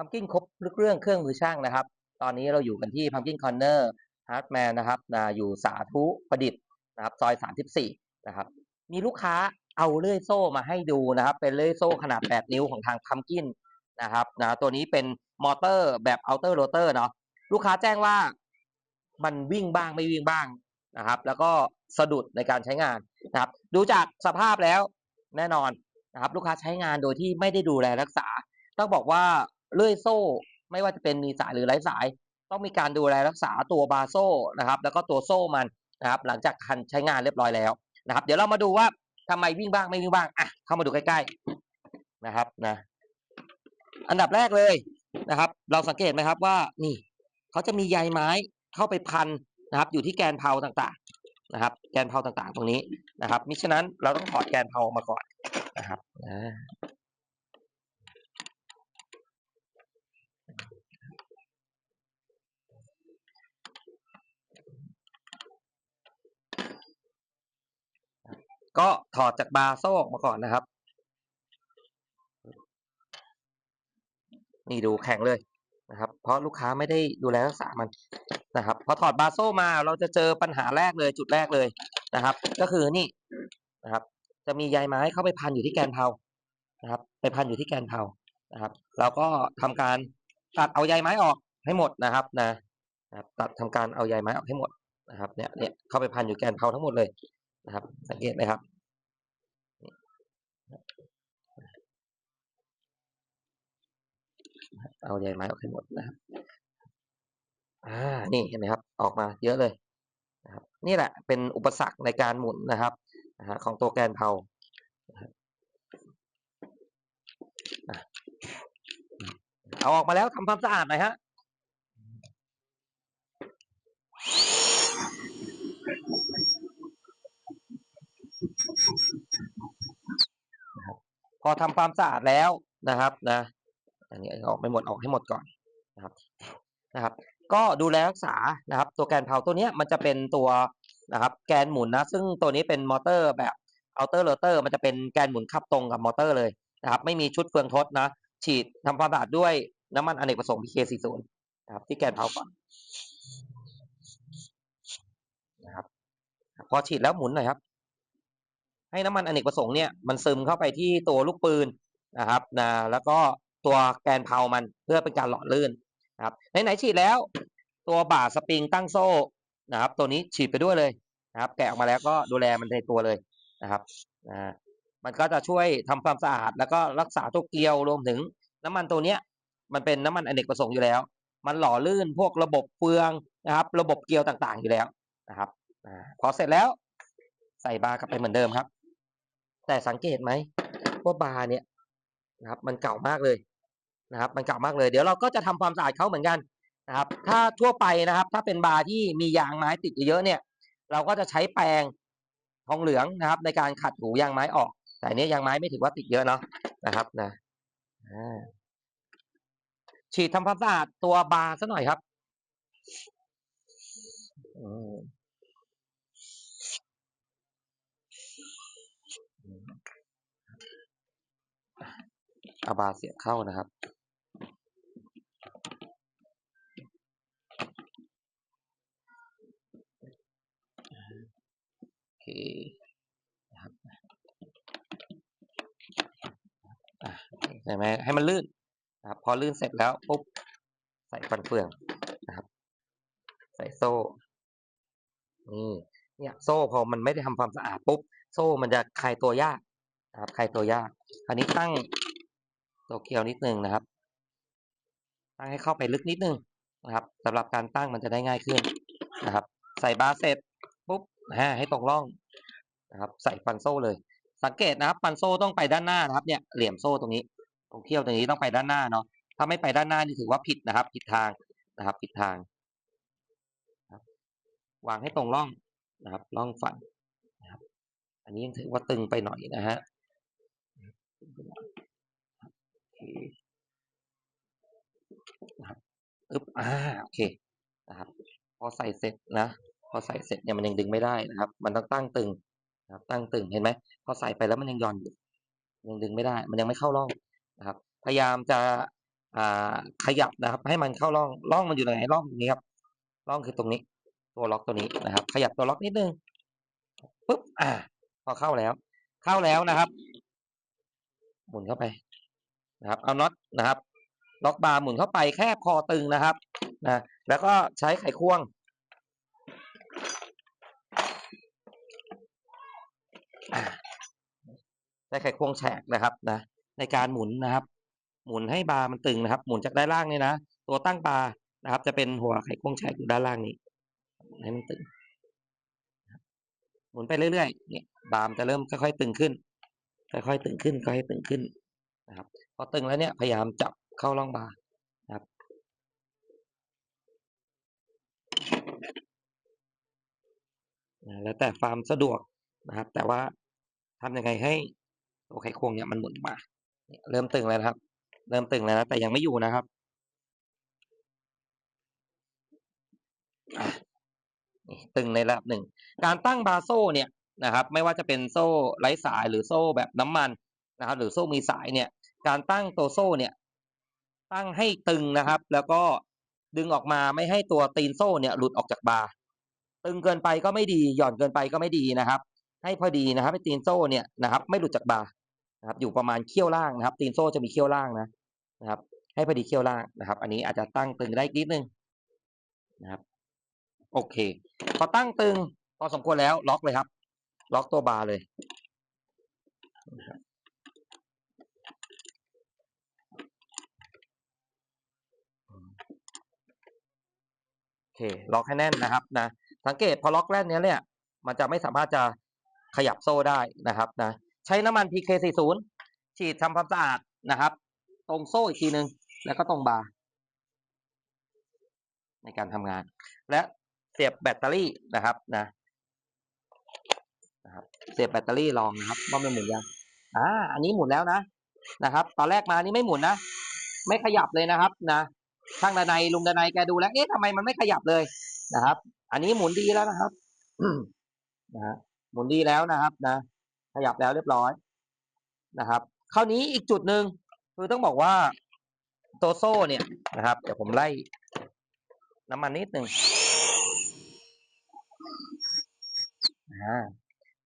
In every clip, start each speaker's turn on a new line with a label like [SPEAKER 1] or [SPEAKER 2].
[SPEAKER 1] พัมกินครบทุกเรื่องเครื่องมือช่างนะครับ ตอนนี้เราอยู่กันที่พัมกินคอนเนอร์ฮาร์ดแมนนะครับนะอยู่สาธุประดิษฐ์นะครับซอย 34 นะครับ มีลูกค้าเอาเลื่อยโซ่มาให้ดูนะครับ เป็นเลื่อยโซ่ขนาด 8 นิ้วของทางพัมกินนะครับนะตัวนี้เป็นมอเตอร์แบบอัลเตอร์โรเตอร์เนาะลูกค้าแจ้งว่ามันวิ่งบ้างไม่วิ่งบ้างนะครับ แล้วก็สะดุดในการใช้งานนะครับ ดูจากสภาพแล้วแน่นอนนะครับ ลูกค้าใช้งานโดยที่ไม่ได้ดูแลรักษา ต้องบอกว่า เลื่อยโซ่ ไม่ว่าจะเป็นมีสายหรือไร้สาย ต้องมีการดูแลรักษาตัวบาโซ่นะครับแล้วก็ตัวโซ่มันนะครับหลังจากคันใช้งานเรียบร้อยแล้วนะครับ เดี๋ยวเรามาดูว่าทำไมวิ่งบ้างไม่วิ่งบ้างอะเข้ามาดูใกล้ๆนะครับนะอันดับแรกเลยนะครับ เราสังเกตไหมครับว่านี่เขาจะมีใยไม้เข้าไปพันนะครับ อยู่ที่แกนเพลาต่างๆนะครับ แกนเพลาต่างๆ ตรงนี้นะครับมิฉะนั้นเราต้องถอดแกนเพลาออกมาก่อนนะครับ ก็ถอดจากบาร์โซ่ออกมาก่อนนะครับ นี่ดูแข็งเลยนะครับ เพราะลูกค้าไม่ได้ดูแลรักษามันนะครับ พอถอดบาโซ่มาเราจะเจอปัญหาแรกเลยจุดแรกเลยนะครับ ก็คือนี่นะครับ จะมีใยไม้เข้าไปพันอยู่ที่แกนเพลานะครับ ไปพันอยู่ที่แกนเพลานะครับ เราก็ทำการตัดเอาใยไม้ออกให้หมดนะครับนะตัดทำการเอาใยไม้ออกให้หมดนะครับเนี่ยเนี่ยเข้าไปพันอยู่แกนเพลาทั้งหมดเลย นะครับ สังเกตไหมครับเอาใยไม้ออกให้หมดนะครับ อ่า นี่เห็นไหมครับ ออกมาเยอะเลยนะครับ นี่แหละเป็นอุปสรรคในการหมุนนะครับนะฮะของตัวแกนเพลาเอาออกมาแล้วทำความสะอาดหน่อยฮะพ อทำความสะอาดแล้วนะครับนะอันนี้ออกไปหมดออกให้หมดก่อนนะครับนะครับ ก็ดูแลรักษานะครับ ตัวแกนเพลาตัวนี้มันจะเป็นตัวนะครับ แกนหมุนนะ ซึ่งตัวนี้เป็นมอเตอร์แบบอัลเตอร์โรเตอร์ มันจะเป็นแกนหมุนขับตรงกับมอเตอร์เลยนะครับ ไม่มีชุดเฟืองทดนะ ฉีดทำความสะอาดด้วยน้ำมันอเนกประสงค์ PK40 นะครับ ที่แกนเพลาก่อนนะครับพอฉีดแล้วหมุนหน่อยครับ ให้น้ำมันอเนกประสงค์เนี่ยมันซึมเข้าไปที่ตัวลูกปืนนะครับนะแล้วก็ตัวแกนเพลามันเพื่อเป็นการหล่อลื่นนะครับไหนๆฉีดแล้ว ตัวบ่าสปริงตั้งโซ่นะครับ ตัวนี้ฉีดไปด้วยเลยนะครับ แกะออกมาแล้วก็ดูแลมันในตัวเลยนะครับนะมันก็จะช่วยทำความสะอาด แล้วก็รักษาตัวเกลียวรวมถึงน้ำมันตัวเนี้ยมันเป็นน้ำมันอเนกประสงค์อยู่แล้ว มันหล่อลื่นพวกระบบเฟืองนะครับ ระบบเกลียวต่างๆอยู่แล้วนะครับพอเสร็จแล้วใส่บาร์กลับไปเหมือนเดิมครับ แต่สังเกตไหมว่าบาร์เนี่ยนะครับมันเก่ามากเลยนะครับ มันเก่ามากเลย เดี๋ยวเราก็จะทำความสะอาดเขาเหมือนกันนะครับ ถ้าทั่วไปนะครับ ถ้าเป็นบาร์ที่มียางไม้ติดเยอะเนี่ย เราก็จะใช้แปรงทองเหลืองนะครับ ในการขัดหูยางไม้ออก แต่อันนี้ยางไม้ไม่ถือว่าติดเยอะเนาะนะครับนะอ่าฉีดทำความสะอาดตัวบาร์ซะหน่อยครับ อืมเอาบาเสียบเข้านะครับ โอเคนะครับใช่ไหมให้มันลื่นนะครับ พอลื่นเสร็จแล้วปุ๊บใส่ฟันเฟืองนะครับ ใส่โซ่นี่เนี่ยโซ่พอมันไม่ได้ทำความสะอาดปุ๊บ โซ่มันจะคลายตัวยากนะครับคลายตัวยาก อันนี้ตั้ง ตัวเกลียวนิดนึงนะครับ ตั้งให้เข้าไปลึกนิดนึงนะครับสำหรับการตั้งมันจะได้ง่ายขึ้นนะครับ ใส่บาเสร็จปุ๊บฮะให้ตรงร่องนะครับ ใส่ฟันโซ่เลย สังเกตนะครับฟันโซ่ต้องไปด้านหน้านะครับเนี่ยเหลี่ยมโซ่ตรงนี้ตรงเขียวตรงนี้ต้องไปด้านหน้าเนาะถ้าไม่ไปด้านหน้านี่ถือว่าผิดนะครับ ผิดทางนะครับ ผิดทางวางให้ตรงร่องนะครับร่องฟันนะครับ อันนี้ยังถือว่าตึงไปหน่อยนะฮะ นะครับอึ๊บอ่าโอเคนะครับพอใส่เสร็จนะ พอใส่เสร็จเนี่ยมันยังดึงไม่ได้นะครับ มันต้องตั้งตึงนะครับ ตั้งตึงเห็นไหมพอใส่ไปแล้วมันยังย่อนอยู่ยังดึงไม่ได้ มันยังไม่เข้าร่องนะครับ พยายามจะอ่าขยับนะครับ ให้มันเข้าร่องร่องมันอยู่ตรงไหนร่องตรงนี้ครับร่องคือตรงนี้ ตัวล็อกตัวนี้นะครับ ขยับตัวล็อกนิดนึงปุ๊บอ่า พอเข้าแล้ว เข้าแล้วนะครับ หมุนเข้าไป นะครับเอาน็อตนะครับล็อกบาร์หมุนเข้าไปแค่พอตึงนะครับนะแล้วก็ใช้ไขควงใช้ไขควงแฉกนะครับนะในการหมุนนะครับ หมุนให้บาร์มันตึงนะครับ หมุนจากด้านล่างนี่นะตัวตั้งบาร์นะครับ จะเป็นหัวไขควงแฉกอยู่ด้านล่างนี้ให้มันตึงหมุนไปเรื่อยๆเนี่ยบาร์มจะเริ่มค่อยๆตึงขึ้นค่อยๆตึงขึ้นค่อยๆตึงขึ้น นะครับพอตึงแล้วเนี่ยพยายามจับเข้าร่องบานะครับแล้วแต่ความสะดวกนะครับ แต่ว่าทำยังไงให้ตัวไขควงเนี่ยมันหมุนมา เริ่มตึงแล้วครับ เริ่มตึงแล้วนะแต่ยังไม่อยู่นะครับตึงในระดับหนึ่ง การตั้งบาโซ่เนี่ยนะครับ ไม่ว่าจะเป็นโซ่ไร้สายหรือโซ่แบบน้ำมันนะครับ หรือโซ่มีสายเนี่ย การตั้งตัวโซ่เนี่ย ตั้งให้ตึงนะครับ แล้วก็ดึงออกมาไม่ให้ตัวตีนโซ่เนี่ยหลุดออกจากบาร์ตึงเกินไปก็ไม่ดีหย่อนเกินไปก็ไม่ดีนะครับ ให้พอดีนะครับ ให้ตีนโซ่เนี่ยนะครับ ไม่หลุดจากบาร์นะครับ อยู่ประมาณเขี้ยวล่างนะครับ ตีนโซ่จะมีเขี้ยวล่างนะนะครับ ให้พอดีเขี้ยวล่างนะครับ อันนี้อาจจะตั้งตึงได้อีกนิดนึงนะครับ โอเค พอตั้งตึงพอสมควรแล้วล็อกเลยครับ ล็อกตัวบาร์เลยนะครับ เคล็อกให้แน่นนะครับนะสังเกตพอล็อกแน่นเนี้ยเนี่ยมันจะไม่สามารถจะขยับโซ่ได้นะครับนะใช้น้ำมัน PK40 ฉีดทำความสะอาดนะครับ ตรงโซ่อีกทีหนึ่งแล้วก็ตรงบาร์ในการทำงาน และเสียบแบตเตอรี่นะครับนะนะครับ เสียบแบตเตอรี่ลองนะครับว่ามันหมุนยังอ่าอันนี้หมุนแล้วนะนะครับ ตอนแรกมานี่ไม่หมุนนะ ไม่ขยับเลยนะครับนะ ช่างดนายลุงดนายแกดูแล้วเอ๊ะทำไมมันไม่ขยับเลยนะครับ อันนี้หมุนดีแล้วนะครับนะฮะหมุนดีแล้วนะครับ นะ ขยับแล้วเรียบร้อยนะครับคราวนี้อีกจุดหนึ่งคือต้องบอกว่าตัวโซ่เนี่ยนะครับ เดี๋ยวผมไล่น้ำมันนิดหนึ่ง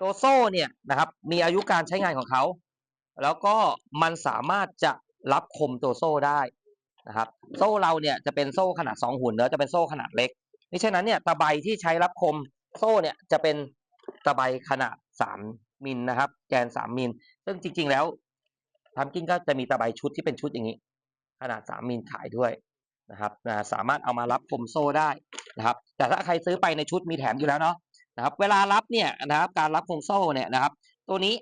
[SPEAKER 1] ตัวโซ่เนี่ยนะครับ มีอายุการใช้งานของเขา แล้วก็มันสามารถจะรับคมตัวโซ่ได้ นะครับโซ่เราเนี่ยจะเป็นโซ่ขนาดสองหุ่นเนื้อจะเป็นโซ่ขนาดเล็กนี่ฉะนั้นเนี่ยตะไบที่ใช้รับคมโซ่เนี่ยจะเป็นตะไบขนาดสามมิลนะครับ แกนสามมิลซึ่งจริง ๆ แล้วทำกินก็จะมีตะไบชุดที่เป็นชุดอย่างนี้ ขนาดสามมิลขายด้วยนะครับนะสามารถเอามารับคมโซ่ได้นะครับ แต่ถ้าใครซื้อไปในชุดมีแถมอยู่แล้วเนาะนะครับ เวลารับเนี่ยนะครับ การรับคมโซ่เนี่ยนะครับ ตัวนี้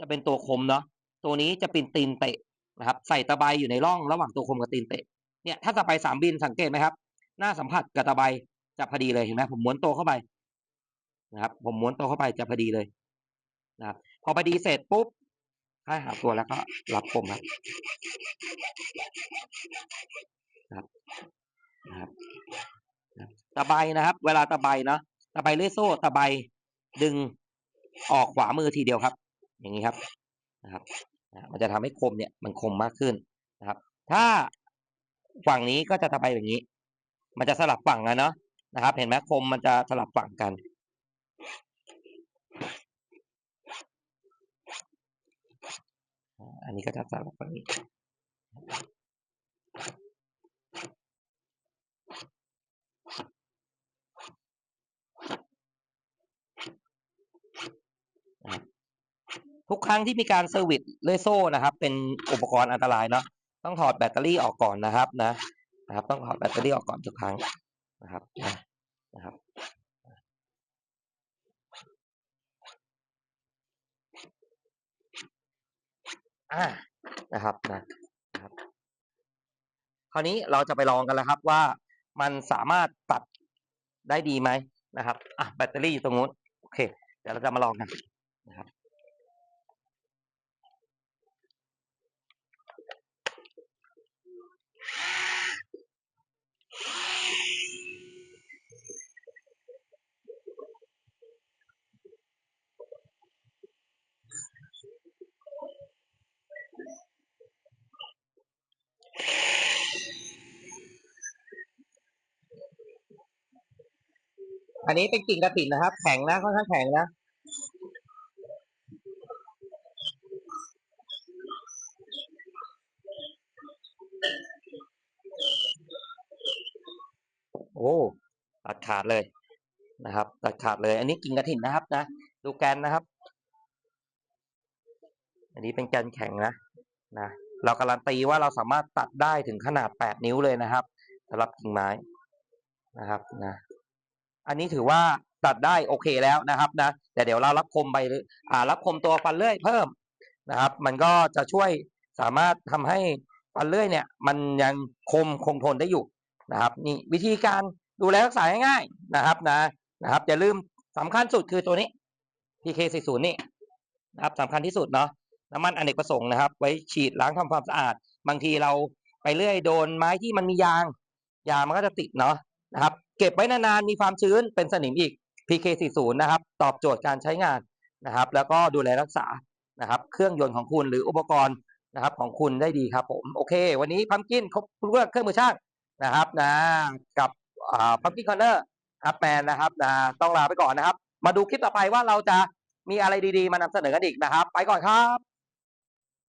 [SPEAKER 1] จะเป็นตัวคมเนาะตัวนี้จะเป็นตีนเตะ นะครับใส่ตะไบอยู่ในร่องระหว่างตัวคมกับตีนเตะเนี่ยถ้าตะไบสามบินสังเกตไหมครับ หน้าสัมผัสกับตะไบจะพอดีเลยเห็นไหมผมม้วนตัวเข้าไปนะครับผมม้วนตัวเข้าไปจะพอดีเลยนะครับพอพอดีเสร็จปุ๊บให้หาตัวแล้วก็รับคมครับนะครับนะครับตะไบนะครับ เวลาตะไบเนาะตะไบเลื่อยโซ่ตะไบดึงออกขวามือทีเดียวครับ อย่างนี้ครับนะครับ นะมันจะทำให้คมเนี่ยมันคมมากขึ้นนะครับ ถ้าฝั่งนี้ก็จะตะไปแบบนี้ มันจะสลับฝั่งนะเนาะนะครับ เห็นไหมคมมันจะสลับฝั่งกันอันนี้ก็จะสลับฝั่งนี้ ทุกครั้งที่มีการเซอร์วิสเลยโซ่นะครับ เป็นอุปกรณ์อันตรายเนาะต้องถอดแบตเตอรี่ออกก่อนนะครับนะนะครับ ต้องถอดแบตเตอรี่ออกก่อนทุกครั้งนะครับนะนะครับอ่านะครับนะครับ คราวนี้เราจะไปลองกันแล้วครับว่ามันสามารถตัดได้ดีไหมนะครับอะแบตเตอรี่อยู่ตรงนู้นโอเค เดี๋ยวเราจะมาลองกันนะครับ อันนี้เป็นกิ่งกระถินนะครับ แข็งนะค่อนข้างแข็งนะโอ้ตัดขาดเลยนะครับตัดขาดเลย อันนี้กิ่งกระถินนะครับนะดูแกนนะครับ อันนี้เป็นแกนแข็งนะนะเราการันตีว่าเราสามารถตัดได้ถึงขนาดแปดนิ้วเลยนะครับสำหรับกิ่งไม้นะครับนะ อันนี้ถือว่าตัดได้โอเคแล้วนะครับนะแต่เดี๋ยวเรารับคมไปอ่ารับคมตัวฟันเลื่อยเพิ่มนะครับ มันก็จะช่วยสามารถทำให้ฟันเลื่อยเนี่ย มันยังคมคงทนได้อยู่นะครับนี่วิธีการดูแลรักษาง่ายๆนะครับนะนะครับอย่าลืมสำคัญสุดคือตัวนี้ PK40 นี่นะครับสำคัญที่สุดเนาะน้ำมันอเนกประสงค์นะครับ ไว้ฉีดล้างทำความสะอาด บางทีเราไปเลื่อยโดนไม้ที่มันมียาง ยางมันก็จะติดเนาะ นะครับ เก็บไว้นานๆมีความชื้นเป็นสนิมอีก PK40 นะครับ ตอบโจทย์การใช้งานนะครับ แล้วก็ดูแลรักษานะครับ เครื่องยนต์ของคุณหรืออุปกรณ์นะครับของคุณได้ดีครับผมโอเค วันนี้พัมกินครบเรื่องเครื่องมือช่างนะครับนะกับพัมกินคอนเนอร์อัพแมนนะครับนะต้องลาไปก่อนนะครับ มาดูคลิปต่อไปว่าเราจะมีอะไรดีๆ มานำเสนอกันอีกนะครับ ไปก่อนครับ